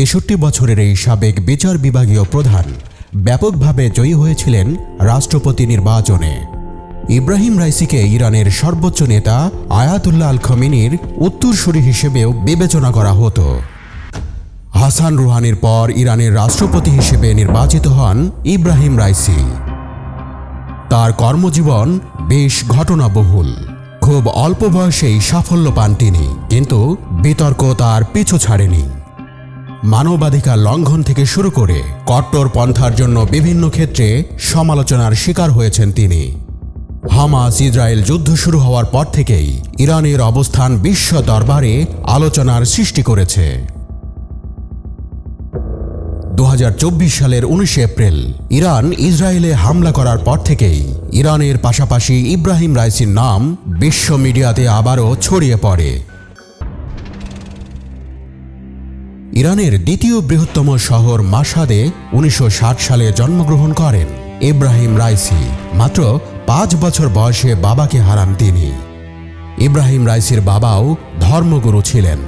তেষট্টি বছরের এই সাবেক বিচার বিভাগীয় প্রধান ব্যাপকভাবে জয়ী হয়েছিলেন রাষ্ট্রপতি নির্বাচনে। ইব্রাহিম রাইসিকে ইরানের সর্বোচ্চ নেতা আয়াতুল্লাহ আল খমিনির উত্তরসূরি হিসেবেও বিবেচনা করা হতো। হাসান রুহানির পর ইরানের রাষ্ট্রপতি হিসেবে নির্বাচিত হন ইব্রাহিম রাইসি। তার কর্মজীবন বেশ ঘটনাবহুল। খুব অল্প বয়সেই সাফল্য পান তিনি, কিন্তু বিতর্ক তার পিছু ছাড়েনি। মানবাধিকার লঙ্ঘন থেকে শুরু করে কট্টর পন্থার জন্য বিভিন্ন ক্ষেত্রে সমালোচনার শিকার হয়েছেন তিনি। হামাস ইসরায়েল যুদ্ধ শুরু হওয়ার পর থেকেই ইরানের অবস্থান বিশ্ব দরবারে আলোচনার সৃষ্টি করেছে। দু হাজার চব্বিশ সালের উনিশে এপ্রিল ইরান ইসরায়েলে হামলা করার পর থেকেই ইরানের পাশাপাশি ইব্রাহিম রাইসির নাম বিশ্ব মিডিয়াতে আবারও ছড়িয়ে পড়ে। ইরানের দ্বিতীয় বৃহত্তম শহর মাসাদে উনিশশো ষাট সালে জন্মগ্রহণ করেন ইব্রাহিম রাইসি। মাত্র পাঁচ বছর বয়সে বাবাকে হারান তিনি। ইব্রাহিম রাইসির বাবাও ধর্মগুরু ছিলেন।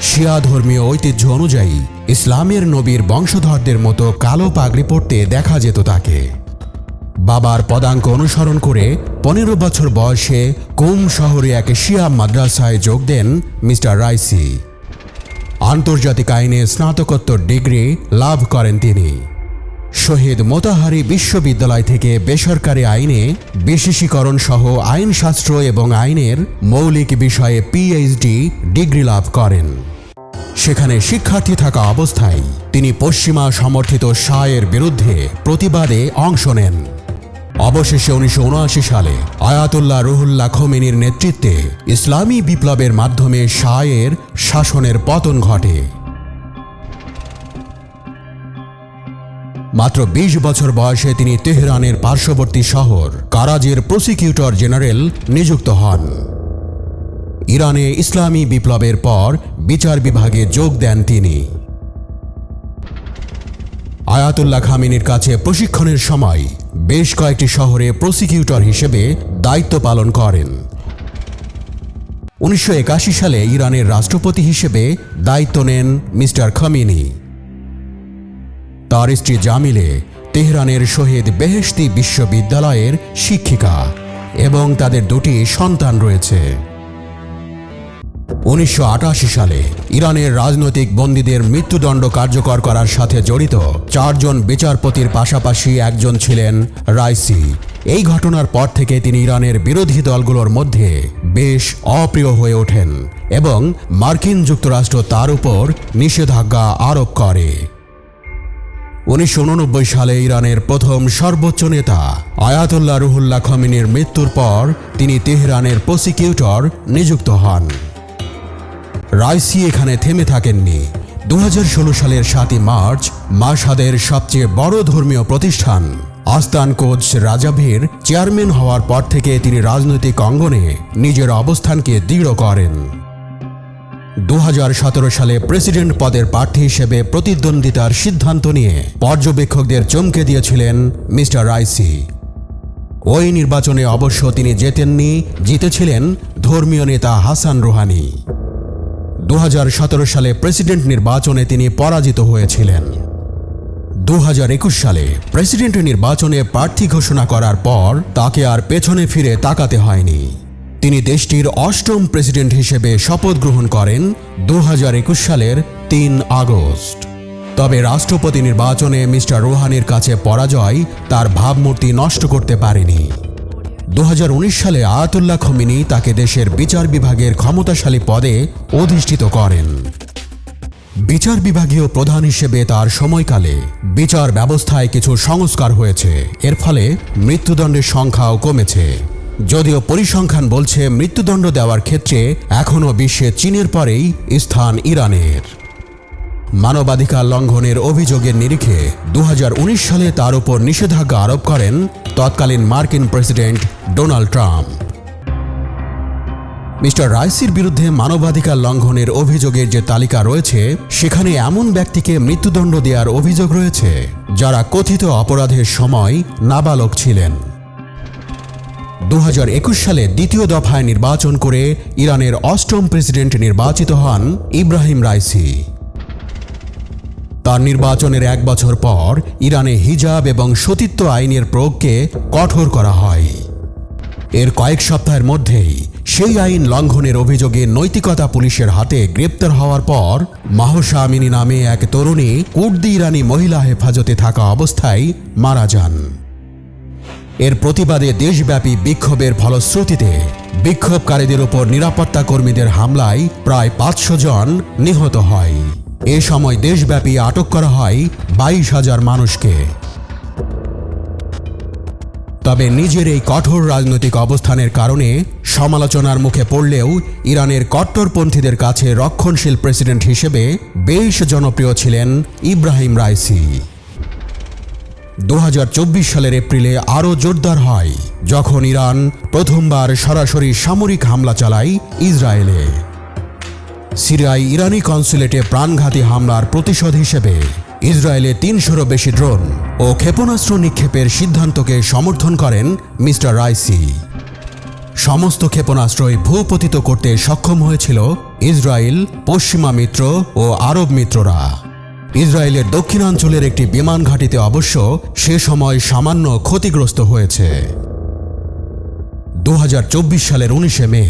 শিয়া ধর্মীয় ঐতিহ্য অনুযায়ী ইসলামের নবীর বংশধরদের মতো কালো পাগড়ি পরতে দেখা যেত তাকে। বাবার পদাঙ্ক অনুসরণ করে পনেরো বছর বয়সে কুম শহরে এক শিয়া মাদ্রাসায় যোগ দেন মিস্টার রাইসি। আন্তর্জাতিক আইনে স্নাতকোত্তর ডিগ্রি লাভ করেন তিনি। শহীদ মোতাহারি বিশ্ববিদ্যালয় থেকে বেসরকারি আইনে বিশেষীকরণ সহ আইনশাস্ত্র এবং আইনের মৌলিক বিষয়ে পিএইচডি ডিগ্রি লাভ করেন। সেখানে শিক্ষার্থী থাকা অবস্থায় তিনি পশ্চিমা সমর্থিত শায়ের বিরুদ্ধে প্রতিবাদে অংশ নেন। অবশেষে উনিশশো উনআশি সালে আয়াতুল্লাহ রুহুল্লাহ খোমেনির নেতৃত্বে ইসলামী বিপ্লবের মাধ্যমে শায়ের শাসনের পতন ঘটে। মাত্র ২০ বছর বয়সে তিনি তেহরানের পার্শ্ববর্তী শহর কারাজের প্রসিকিউটর জেনারেল নিযুক্ত হন। ইরানে ইসলামী বিপ্লবের পর বিচার বিভাগে যোগ দেন তিনি। আয়াতুল্লাহ খামিনীর কাছে প্রশিক্ষণের সময় বেশ কয়েকটি শহরে প্রসিকিউটর হিসেবে দায়িত্ব পালন করেন। উনিশশো একাশি সালে ইরানের রাষ্ট্রপতি হিসেবে দায়িত্ব নেন মিস্টার খামিনি। তার স্ত্রী জামিলে তেহরানের শহীদ বেহেশতি বিশ্ববিদ্যালয়ের শিক্ষিকা এবং তাদের দুটি সন্তান রয়েছে। উনিশশো আটাশি সালে ইরানের রাজনৈতিক বন্দীদের মৃত্যুদণ্ড কার্যকর করার সাথে জড়িত চারজন বিচারপতির পাশাপাশি একজন ছিলেন রাইসি। এই ঘটনার পর থেকে তিনি ইরানের বিরোধী দলগুলোর মধ্যে বেশ অপ্রিয় হয়ে ওঠেন এবং মার্কিন যুক্তরাষ্ট্র তার উপর নিষেধাজ্ঞা আরোপ করে। উনিশশো উননব্বই সালে ইরানের প্রথম সর্বোচ্চ নেতা আয়াতুল্লাহ রুহুল্লাহ খমিনীর মৃত্যুর পর তিনি তেহরানের প্রসিকিউটর নিযুক্ত হন। রাইসি এখানে থেমে থাকেননি। দু হাজার ষোলো সালের সাতই মার্চ মাসাদের সবচেয়ে বড় ধর্মীয় প্রতিষ্ঠান। আস্তান কোচ রাজাভীর চেয়ারম্যান হওয়ার পর থেকে তিনি রাজনৈতিক অঙ্গনে নিজের অবস্থানকে দৃঢ় করেন। দু হাজার সতেরো সালে প্রেসিডেন্ট পদের প্রার্থী হিসেবে প্রতিদ্বন্দ্বিতার সিদ্ধান্ত নিয়ে পর্যবেক্ষকদের চমকে দিয়েছিলেন মিস্টার রাইসি। ওই নির্বাচনে অবশ্য তিনি জেতেননি, জিতেছিলেন ধর্মীয় নেতা হাসান রুহানি। দু হাজার সতেরো সালে প্রেসিডেন্ট নির্বাচনে তিনি পরাজিত হয়েছিলেন। দু হাজার একুশ সালে প্রেসিডেন্ট নির্বাচনে প্রার্থী ঘোষণা করার পর তাকে আর পেছনে ফিরে তাকাতে হয়নি। তিনি দেশটির অষ্টম প্রেসিডেন্ট হিসেবে শপথ গ্রহণ করেন দু হাজার একুশ সালের তিন আগস্ট। তবে রাষ্ট্রপতি নির্বাচনে মিস্টার রোহানির কাছে পরাজয় তার ভাবমূর্তি নষ্ট করতে পারেনি। দু হাজার উনিশ সালে আয়াতুল্লাহ খমিনি তাকে দেশের বিচার বিভাগের ক্ষমতাশালী পদে অধিষ্ঠিত করেন। বিচার বিভাগীয় প্রধান হিসেবে তার সময়কালে বিচার ব্যবস্থায় কিছু সংস্কার হয়েছে। এর ফলে মৃত্যুদণ্ডের সংখ্যাও কমেছে। যদিও পরিসংখ্যান বলছে মৃত্যুদণ্ড দেওয়ার ক্ষেত্রে এখনও বিশ্বে চীনের পরেই স্থান ইরানের। মানবাধিকার লঙ্ঘনের অভিযোগের নিরিখে দু হাজার উনিশ সালে তার উপর নিষেধাজ্ঞা আরোপ করেন তৎকালীন মার্কিন প্রেসিডেন্ট ডোনাল্ড ট্রাম্প। মিস্টার রাইসির বিরুদ্ধে মানবাধিকার লঙ্ঘনের অভিযোগের যে তালিকা রয়েছে, সেখানে এমন ব্যক্তিকে মৃত্যুদণ্ড দেওয়ার অভিযোগ রয়েছে, যারা কথিত অপরাধের সময় নাবালক ছিলেন। দু হাজার একুশ সালে দ্বিতীয় দফায় নির্বাচন করে ইরানের অষ্টম প্রেসিডেন্ট নির্বাচিত হন ইব্রাহিম রাইসি। তার নির্বাচনের এক বছর পর ইরানে হিজাব এবং সতীত্ব আইনের প্রয়োগকে কঠোর করা হয়। এর কয়েক সপ্তাহের মধ্যেই সেই আইন লঙ্ঘনের অভিযোগে নৈতিকতা পুলিশের হাতে গ্রেপ্তার হওয়ার পর মাহসা আমিনী নামে এক তরুণী কুর্দি ইরানি মহিলা হেফাজতে থাকা অবস্থায় মারা যান। এর প্রতিবাদে দেশব্যাপী বিক্ষোভের ফলশ্রুতিতে বিক্ষোভকারীদের উপর নিরাপত্তা কর্মীদের হামলায় প্রায় পাঁচশো জন নিহত হয়। এ সময় দেশব্যাপী আটক করা হয় বাইশ হাজার মানুষকে। তবে নিজের এই কঠোর রাজনৈতিক অবস্থানের কারণে সমালোচনার মুখে পড়লেও ইরানের কট্টরপন্থীদের কাছে রক্ষণশীল প্রেসিডেন্ট হিসেবে বেশ জনপ্রিয় ছিলেন ইব্রাহিম রাইসি। দু হাজার চব্বিশ সালের এপ্রিলে আরও জোরদার হয় যখন ইরান প্রথমবার সরাসরি সামরিক হামলা চালায় ইসরায়েলে। সিরিয়ায় ইরানি কনসুলেটে প্রাণঘাতী হামলার প্রতিশোধ হিসেবে ইসরায়েলে তিনশোরও বেশি ড্রোন ও ক্ষেপণাস্ত্র নিক্ষেপের সিদ্ধান্তকে সমর্থন করেন মিস্টার রাইসি। সমস্ত ক্ষেপণাস্ত্রই ভূপতিত করতে সক্ষম হয়েছিল ইসরায়েল, পশ্চিমা মিত্র ও আরব মিত্ররা। ইসরায়েলের দক্ষিণাঞ্চলের একটি বিমান ঘাঁটিতে অবশ্য সে সময় সামান্য ক্ষতিগ্রস্ত হয়েছে। দু হাজার চব্বিশ সালের উনিশে মে,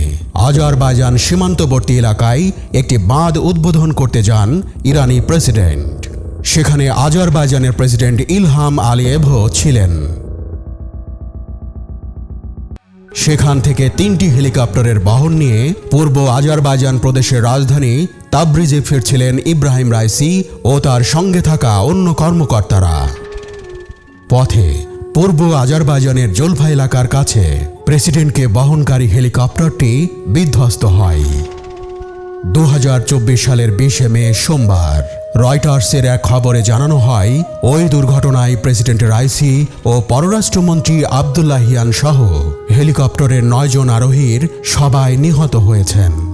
আজারবাইজান সীমান্তবর্তী এলাকায় একটি বাঁধ উদ্বোধন করতে যান ইরানি প্রেসিডেন্ট। সেখানে আজারবাইজানের প্রেসিডেন্ট ইলহাম আলিয়েভও ছিলেন। সেখান থেকে তিনটি হেলিকপ্টারের বহর নিয়ে পূর্ব আজারবাইজান প্রদেশের রাজধানী তাবরিজে ফিরছিলেন ইব্রাহিম রাইসি ও তার সঙ্গে থাকা অন্য কর্মকর্তারা। পথে পূর্ব আজারবাইজানের জোলফা এলাকার কাছে প্রেসিডেন্টকে বহনকারী হেলিকপ্টারটি বিধ্বস্ত হয়। দু হাজার চব্বিশ সালের বিশে মে সোমবার রয়টার্সের এক খবরে জানানো হয়, ওই দুর্ঘটনায় প্রেসিডেন্টের আইসি ও পররাষ্ট্রমন্ত্রী আবদুল্লাহিয়ান সহ হেলিকপ্টারের নয়জন আরোহীর সবাই নিহত হয়েছেন।